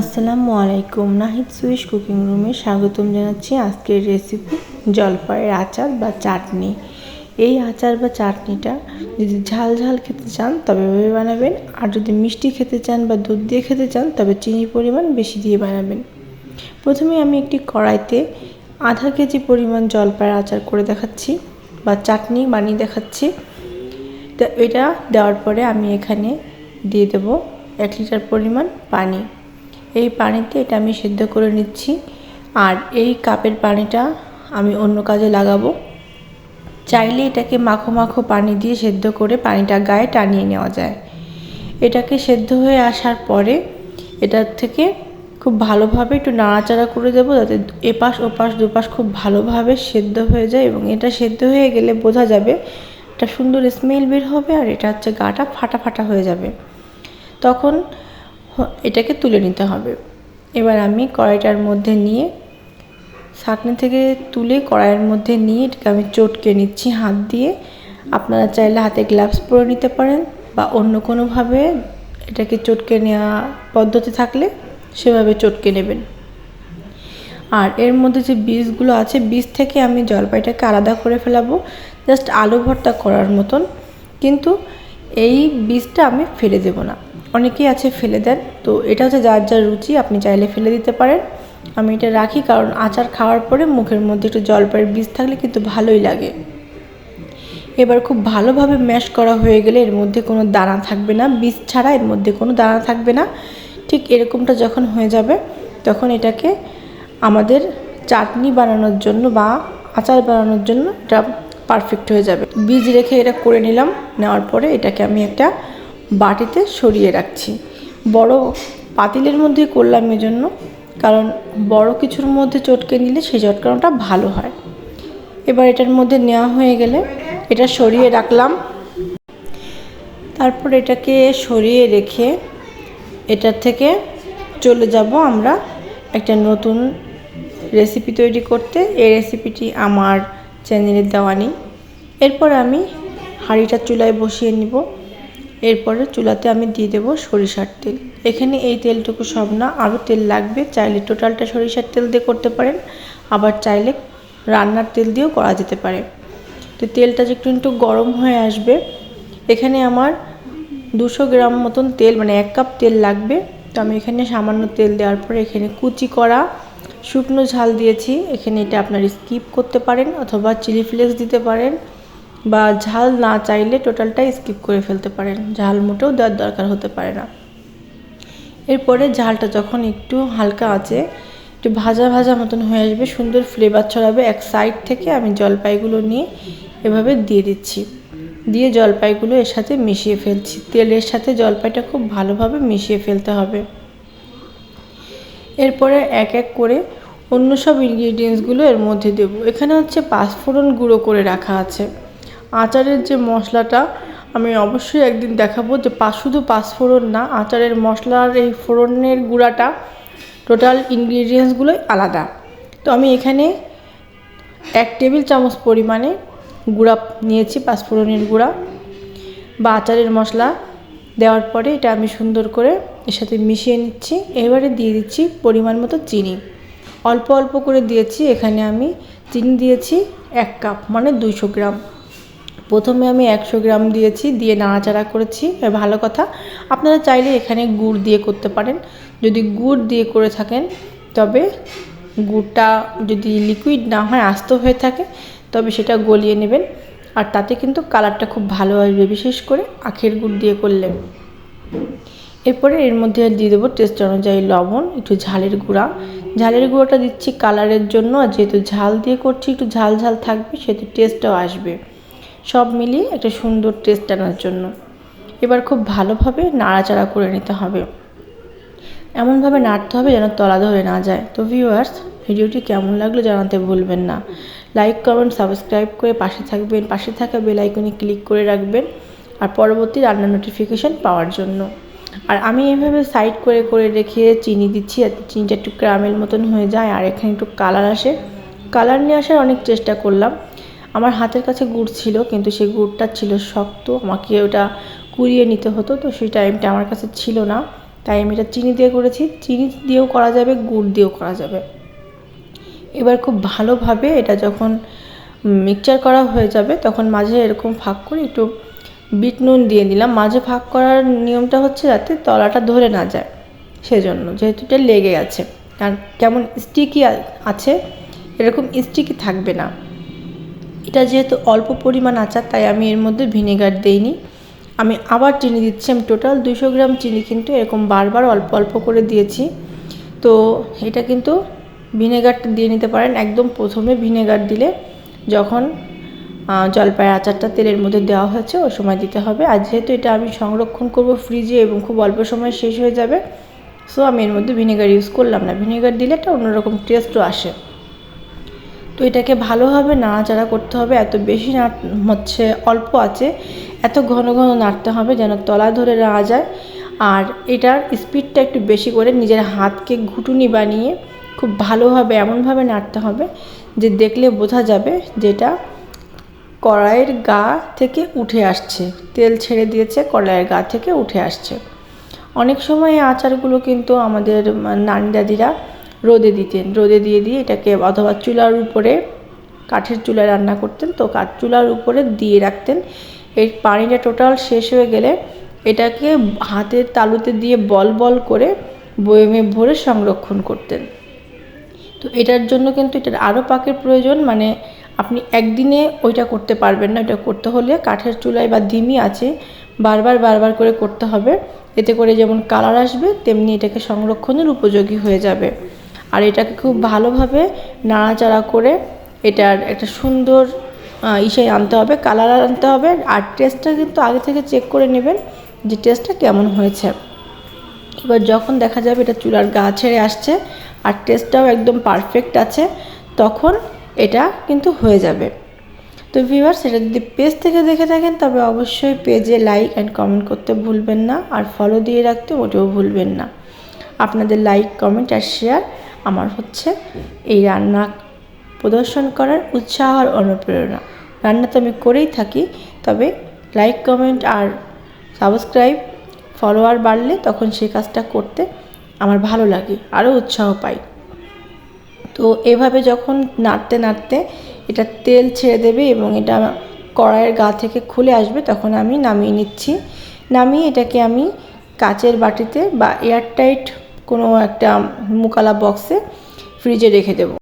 আসসালামু আলাইকুম। Nahid Swiss cooking রুমে স্বাগতম জানাচ্ছি আজকের রেসিপি জলপাইয়ের আচার বা চাটনি। এই আচার বা চাটনিটা যদি ঝাল ঝাল খেতে চান তবে এভাবে বানাবেন, আর যদি মিষ্টি খেতে চান বা দুধ দিয়ে খেতে চান তবে চিনির পরিমাণ বেশি দিয়ে বানাবেন। প্রথমে আমি একটি কড়াইতে আধা কেজি পরিমাণ জলপাইয়ের আচার করে দেখাচ্ছি বা চাটনি বানিয়ে দেখাচ্ছি। এটা দেওয়ার পরে আমি এখানে দিয়ে দেবো এক লিটার পরিমাণ পানি। এই পানিতে এটা আমি সেদ্ধ করে নিচ্ছি। আর এই কাপের পানিটা আমি অন্য কাজে লাগাবো। চাইলে এটাকে মাখো মাখো পানি দিয়ে সেদ্ধ করে পানিটা গায়ে টানিয়ে নেওয়া যায়। এটাকে সেদ্ধ হয়ে আসার পরে এটার থেকে খুব ভালোভাবে একটু নাড়াচাড়া করে দেবো যাতে এপাশ ওপাশ দুপাশ খুব ভালোভাবে সেদ্ধ হয়ে যায় এবং এটা সেদ্ধ হয়ে গেলে বোঝা যাবে একটা সুন্দর স্মেল বের হবে আর এটা হচ্ছে গাটা ফাটা ফাটা হয়ে যাবে। তখন এটাকে তুলে নিতে হবে। এবার আমি কড়াইটার মধ্যে নিয়ে ছাঁকনি থেকে তুলে কড়াইয়ের মধ্যে নিয়ে এটাকে আমি চটকে নিচ্ছি হাত দিয়ে। আপনারা চাইলে হাতে গ্লাভস পরে নিতে পারেন বা অন্য কোনোভাবে এটাকে চটকে নেওয়া পদ্ধতি থাকলে সেভাবে চটকে নেবেন। আর এর মধ্যে যে বীজগুলো আছে, বীজ থেকে আমি জলপাইটাকে আলাদা করে ফেলাবো, জাস্ট আলু ভর্তা করার মতন। কিন্তু এই বীজটা আমি ফেলে দেব না। অনেকেই আছে ফেলে দেন। তো এটা হচ্ছে যার যার রুচি, আপনি চাইলে ফেলে দিতে পারেন। আমি এটা রাখি কারণ আচার খাওয়ার পরে মুখের মধ্যে একটু জলপাইয়ের বীজ থাকলে কিন্তু ভালোই লাগে। এবার খুব ভালোভাবে ম্যাশ করা হয়ে গেলে এর মধ্যে কোনো দানা থাকবে না। বীজ ছাড়া এর মধ্যে কোনো দানা থাকবে না। ঠিক এরকমটা যখন হয়ে যাবে, তখন এটাকে আমাদের চাটনি বানানোর জন্য বা আচার বানানোর জন্য এটা পারফেক্ট হয়ে যাবে। বীজ রেখে এটা করে নিলাম। নেওয়ার পরে এটাকে আমি একটা বাটিতে সরিয়ে রাখছি। বড় পাতিলের মধ্যে করলাম এজন্য, কারণ বড় কিছুর মধ্যে চটকে নিলে সেই চটকানোটা ভালো হয়। এবার এটার মধ্যে নেওয়া হয়ে গেলে এটা সরিয়ে রাখলাম। তারপর এটাকে সরিয়ে রেখে এটার থেকে চলে যাব আমরা একটা নতুন রেসিপি তৈরি করতে। এই রেসিপিটি আমার চ্যানেলে দেওয়া নেই। এরপর আমি হাঁড়িটা চুলায় বসিয়ে নিব। এরপরে চুলাতে আমি দিয়ে দেবো সরিষার তেল। এখানে এই তেলটুকু সব না, আরও তেল লাগবে। চাইলে টোটালটা সরিষার তেল দিয়ে করতে পারেন, আবার চাইলে রান্নার তেল দিয়েও করা যেতে পারে। তো তেলটা যে একটু গরম হয়ে আসবে, এখানে আমার দুশো গ্রাম মতন তেল মানে এক কাপ তেল লাগবে। তো আমি এখানে সামান্য তেল দেওয়ার পরে এখানে কুচি করা শুকনো ঝাল দিয়েছি। এখানে এটা আপনার স্কিপ করতে পারেন অথবা চিলি ফ্লেক্স দিতে পারেন। বা ঝাল না চাইলে টোটালটাই স্কিপ করে ফেলতে পারেন। ঝাল মোটেও দেওয়ার দরকার হতে পারে না। এরপরে ঝালটা যখন একটু হালকা আছে, একটু ভাজা ভাজা মতন হয়ে আসবে, সুন্দর ফ্লেভার ছড়াবে এক সাইড থেকে আমি জলপাইগুলো নিয়ে এভাবে দিয়ে দিচ্ছি। দিয়ে জলপাইগুলো এর সাথে মিশিয়ে ফেলছি। তেলের সাথে জলপাইটা খুব ভালোভাবে মিশিয়ে ফেলতে হবে। এরপরে এক এক করে অন্য সব ইনগ্রিডিয়েন্টসগুলো এর মধ্যে দেব। এখানে হচ্ছে পাঁচফোড়ন গুঁড়ো করে রাখা আছে। আচারের যে মশলাটা, আমি অবশ্যই একদিন দেখাবো যে পা, শুধু পাঁচফোড়ন না, আচারের মশলার এই ফোড়নের গুঁড়াটা টোটাল ইনগ্রিডিয়েন্টসগুলোই আলাদা। তো আমি এখানে এক টেবিল চামচ পরিমাণে গুঁড়া নিয়েছি পাঁচফোড়নের গুঁড়া বা আচারের মশলা। দেওয়ার পরে এটা আমি সুন্দর করে এর সাথে মিশিয়ে নিচ্ছি। এবারে দিয়ে দিচ্ছি পরিমাণ মতো চিনি। অল্প অল্প করে দিয়েছি, এখানে আমি চিনি দিয়েছি এক কাপ মানে দুইশো গ্রাম। প্রথমে আমি একশো গ্রাম দিয়েছি, দিয়ে নাড়াচাড়া করেছি। ভালো কথা, আপনারা চাইলে এখানে গুড় দিয়ে করতে পারেন। যদি গুড় দিয়ে করে থাকেন, তবে গুড়টা যদি লিকুইড না হয়, আস্ত হয়ে থাকে, তবে সেটা গলিয়ে নেবেন। আর তাতে কিন্তু কালারটা খুব ভালো আসবে, বিশেষ করে আখের গুড় দিয়ে করলে। এরপরে এর মধ্যে দিয়ে দেবো টেস্ট অনুযায়ী লবণ, একটু ঝালের গুঁড়া। ঝালের গুঁড়োটা দিচ্ছি কালারের জন্য, আর যেহেতু ঝাল দিয়ে করছি, একটু ঝাল ঝাল থাকবে, সেহেতু টেস্টটাও আসবে। সব মিলিয়ে একটা সুন্দর টেস্ট আনার জন্য। এবার খুব ভালোভাবে নাড়াচাড়া করে নিতে হবে। এমনভাবে নাড়তে হবে যেন তলা ধরে না যায়। তো ভিউয়ার্স ভিডিওটি কেমন লাগল জানাতে ভুলবেন না। লাইক কমেন্ট সাবস্ক্রাইব করে পাশে থাকবেন। পাশে থাকা বেল আইকনে ক্লিক করে রাখবেন আর পরবর্তী রান্নার নোটিফিকেশান পাওয়ার জন্য। আর আমি এইভাবে সাইড করে করে রেখে চিনি দিচ্ছি আর চিনিটা একটু ক্রামের মতন হয়ে যায় আর এখানে একটু কালার আসে। কালার নিয়ে আসার অনেক চেষ্টা করলাম। আমার হাতের কাছে গুড় ছিল, কিন্তু সেই গুড়টা ছিল শক্ত। আমাকে ওটা কুড়িয়ে নিতে হতো, তো সেই টাইমটা আমার কাছে ছিল না। তাই আমি এটা চিনি দিয়ে করেছি। চিনি দিয়েও করা যাবে, গুড় দিয়েও করা যাবে। এবার খুব ভালোভাবে এটা যখন মিক্সচার করা হয়ে যাবে, তখন মাঝে এরকম ফাঁক করে একটু বিট নুন দিয়ে দিলাম। মাঝে ফাঁক করার নিয়মটা হচ্ছে যাতে তলাটা ধরে না যায় সেজন্য, যেহেতু এটা লেগে আছে। আর কেমন স্টিকি আছে, এরকম স্টিকি থাকবে না। এটা যেহেতু অল্প পরিমাণ আচার, তাই আমি এর মধ্যে ভিনেগার দেইনি। আমি আবার চিনি দিচ্ছি, আমি টোটাল দুশো গ্রাম চিনি কিন্তু এরকম বারবার অল্প অল্প করে দিয়েছি। তো এটা কিন্তু ভিনেগারটা দিয়ে নিতে পারেন, একদম প্রথমে ভিনেগার দিলে যখন জলপাইয়ের আচারটা তেলের মধ্যে দেওয়া হয়েছে, ওই সময় দিতে হবে। আর যেহেতু এটা আমি সংরক্ষণ করব ফ্রিজে এবং খুব অল্প সময় শেষ হয়ে যাবে, সো আমি এর মধ্যে ভিনেগার ইউজ করলাম না। ভিনেগার দিলে একটা অন্যরকম টেস্টও আসে। তো এটাকে ভালোভাবে নাড়াচাড়া করতে হবে। এত বেশি নাড় হচ্ছে, অল্প আছে, এত ঘন ঘন নাড়তে হবে যেন তলা ধরে নাড়া যায়। আর এটার স্পিডটা একটু বেশি করে নিজের হাতকে ঘুটুনি বানিয়ে খুব ভালোভাবে এমনভাবে নাড়তে হবে যে দেখলে বোঝা যাবে যেটা কড়াইয়ের গা থেকে উঠে আসছে। তেল ছেড়ে দিয়েছে, কড়াইয়ের গা থেকে উঠে আসছে। অনেক সময় আচারগুলো কিন্তু আমাদের নানি দাদিরা রোদে দিতেন। রোদে দিয়ে দিয়ে এটাকে অথবা চুলার উপরে, কাঠের চুলায় রান্না করতেন। তো কাঠ চুলার উপরে দিয়ে রাখতেন। এর পানিটা টোটাল শেষ হয়ে গেলে এটাকে হাতের তালুতে দিয়ে বল বল করে বয়েমে ভরে সংরক্ষণ করতেন। তো এটার জন্য কিন্তু এটার আরও পাকের প্রয়োজন মানে আপনি একদিনে ওইটা করতে পারবেন না। ওইটা করতে হলে কাঠের চুলায় বা ধিমি আছে, বারবার বারবার করে করতে হবে। এতে করে যেমন কালার আসবে, তেমনি এটাকে সংরক্ষণের উপযোগী হয়ে যাবে। আর এটাকে খুব ভালোভাবে নাড়াচাড়া করে এটার একটা সুন্দর ইসে আনতে হবে, কালার আনতে হবে, আর টেস্টটা কিন্তু আগে থেকে চেক করে নেবেন যে টেস্টটা কেমন হয়েছে। এবার যখন দেখা যাবে এটা চুলার গা ছেড়ে আসছে আর টেস্টটাও একদম পারফেক্ট আছে, তখন এটা কিন্তু হয়ে যাবে। তো ভিউয়ার্স সেটা যদি পেজ থেকে দেখে থাকেন, তবে অবশ্যই পেজে লাইক অ্যান্ড কমেন্ট করতে ভুলবেন না, আর ফলো দিয়ে রাখতে মোটেও ভুলবেন না। আপনাদের লাইক, কমেন্ট আর শেয়ার আমার হচ্ছে এই রান্না প্রদর্শন করার উৎসাহ আর অনুপ্রেরণা। রান্না তো আমি করেই থাকি, তবে লাইক কমেন্ট আর সাবস্ক্রাইব ফলোয়ার বাড়লে তখন সেই কাজটা করতে আমার ভালো লাগে, আরও উৎসাহ পাই। তো এভাবে যখন নাড়তে নাড়তে এটা তেল ছেড়ে দেবে এবং এটা কড়াইয়ের গা থেকে খুলে আসবে, তখন আমি নামিয়ে নিচ্ছি। নামিয়ে এটাকে আমি কাচের বাটিতে বা এয়ারটাইট কোনো একটা মুকালা বক্সে ফ্রিজে রেখে দেবো।